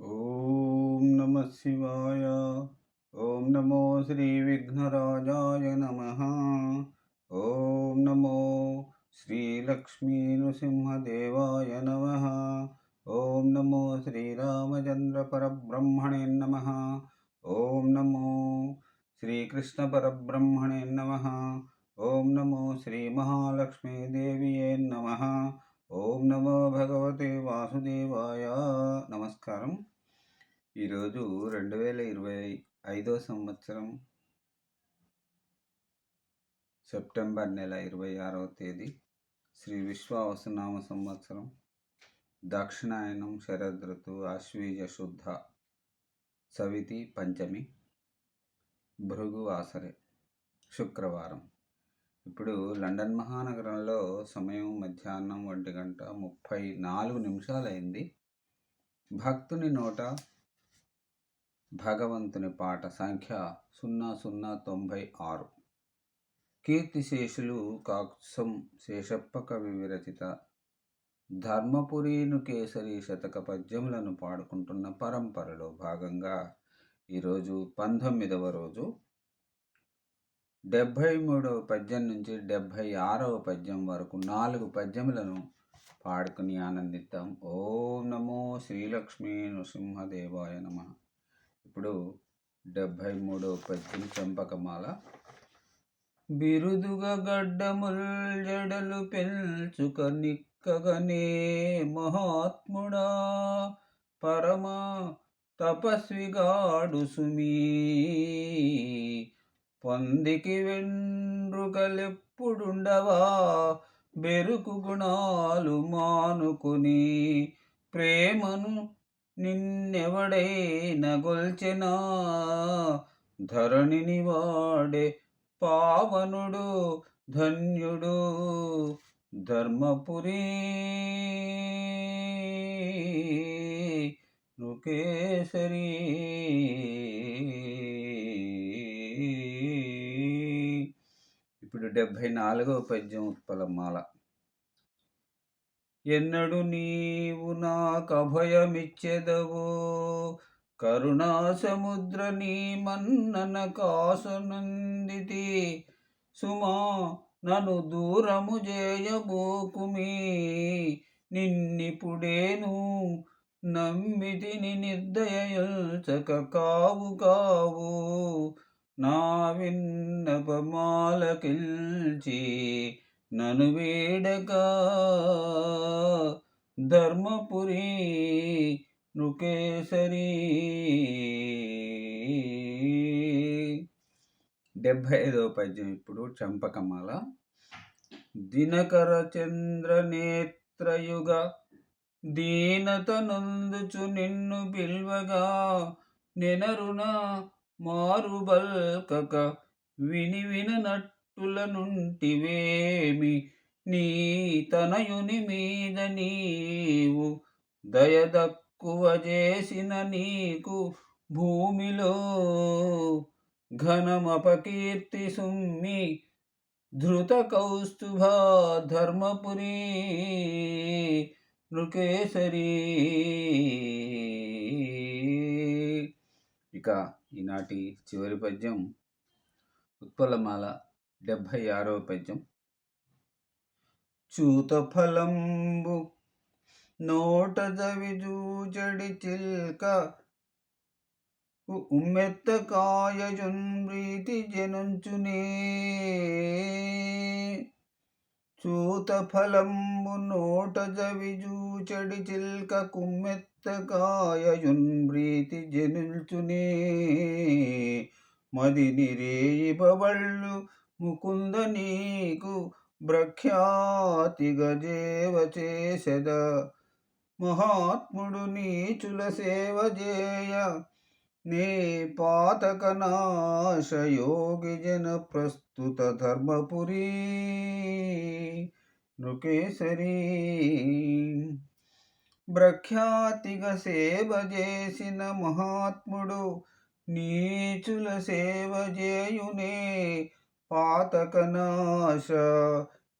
ఓం నమ శివాయ ఓం నమో శ్రీ విఘ్నరాజాయ నమ ఓం నమో శ్రీ లక్ష్మీ నృసింహదేవాయ నమ ఓం నమో శ్రీరామచంద్ర పరబ్రహ్మణే నమ ఓం నమో శ్రీకృష్ణ పరబ్రహ్మణే నమ ఓం నమో శ్రీ మహాలక్ష్మీదేవియే ఈరోజు రెండు వేల ఇరవై ఐదో సంవత్సరం సెప్టెంబర్ నెల ఇరవై ఆరవ తేదీ. శ్రీ విశ్వావసనామ సంవత్సరం. దక్షిణాయనం శరదృతు ఆశ్వీజ శుద్ధ సవితి పంచమి. భృగు ఆసరే శుక్రవారం. ఇప్పుడు లండన్ మహానగరంలో సమయం మధ్యాహ్నం ఒంటి గంట ముప్పై నాలుగు నిమిషాలైంది. భక్తుని నోట భగవంతుని పాట సంఖ్య సున్నా సున్నా తొంభై ఆరు. కీర్తిశేషులు కాక్సం శేషప్ప కవి విరచిత. ధర్మపురీను కేసరి శతక పద్యములను పాడుకుంటున్న పరంపరలో భాగంగా ఈరోజు పంతొమ్మిదవ రోజు. డెబ్భై మూడవ పద్యం నుంచి డెబ్భై ఆరవ పద్యం వరకు నాలుగు పద్యములను పాడుకుని ఆనందిద్దాం. ఓం నమో శ్రీలక్ష్మీ నృసింహదేవాయ నమ. ఇప్పుడు డెబ్భై మూడవ పద్యం చంపకమాల. బిరుదుగా గడ్డముల్ జడలు పెంచుక నిక్కగనే మహాత్ముడా. పరమ తపస్విగాడు సుమీ. పొందికి వెండ్రుకలెప్పుడుండవా? బెరుకు గుణాలు మానుకుని ప్రేమను నిన్నెవడైన గొల్చెనా? ధరణిని వాడే పావనుడు ధన్యుడు ధర్మపురి. నృకేశరి ఇప్పుడు డెబ్భై నాలుగవ పద్యం ఉత్పలమాల. ఎన్నడు నీవు నాకు అభయమిచ్చెదవో. కరుణా సముద్ర నీ మన్నన కాసునందితి సుమా నన్ను దూరము చేయబోకుమి నిన్నిప్పుడేను నమ్మితిని నిర్దయల్చక కావు కావు. నా విన్నపమాలకిల్చి నను వేడక ధర్మపురి నృకేసరి. డెబ్భై ఐదవ పద్యం ఇప్పుడు చంపకమాల. దినకర చంద్ర నేత్రయుగ దీనత నందుచు నిన్ను పిల్వగా నెనరున మారుబల్కక విని విననట్టు నుంటివేమి? నీ తనయుని మీద నీవు దయదక్కువ చేసిన నీకు భూమిలో ఘనమపకీర్తి సుమ్మి ధృత కౌస్తుభ ధర్మపురి నృకేసరీ. ఇక ఈనాటి చివరి పద్యం ఉత్పలమాల డెబ్భై ఆరవ పద్యం. చూత ఫలంబు నోట జవిజూచడి చిల్క ఉమ్మెత్త కాయజున్ ప్రీతి జనుంచునే చూత ఫలంబు నోట జవిజూచడి చిల్క కుమ్మెత్త కాయయున్ ప్రీతి జనుల్చునే మది నిరేయిబళ్ళు ముకుంద నీకు ప్రఖ్యాతి గజేవ చేసద. మహాత్ముడు నీచుల సేవ చేయ నే పాతకనాశయోగి జన ప్రస్తుత ధర్మపురీ. నృకేశరీ ప్రఖ్యాతిగా సేవ చేసిన మహాత్ముడు నీచుల సేవ చేయునే పాతకనాశ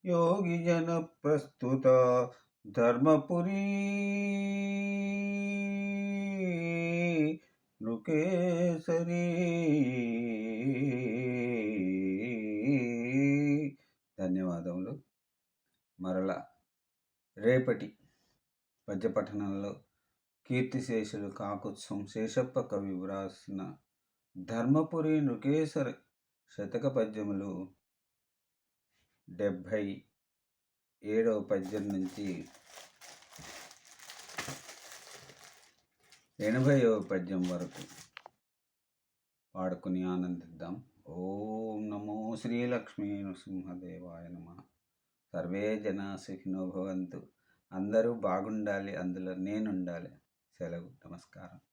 యోగి జన ప్రస్తుత ధర్మపురీ. నృకేసరి ధన్యవాదములు. మరల రేపటి పద్యపఠనంలో కీర్తిశేషులు కాకుత్సం శేషప్ప కవి వ్రాసిన ధర్మపురి నృకేశ్వర శతక పద్యములు డెబ్భై ఏడవ పద్యం నుంచి ఎనభైవ పద్యం వరకు పాడుకుని ఆనందిద్దాం. ఓం నమో శ్రీలక్ష్మీ నృసింహదేవాయ నమ. సర్వే జన సుఖినో భవంతు. అందరూ బాగుండాలి అందులో నేనుండాలి. సెలవు నమస్కారం.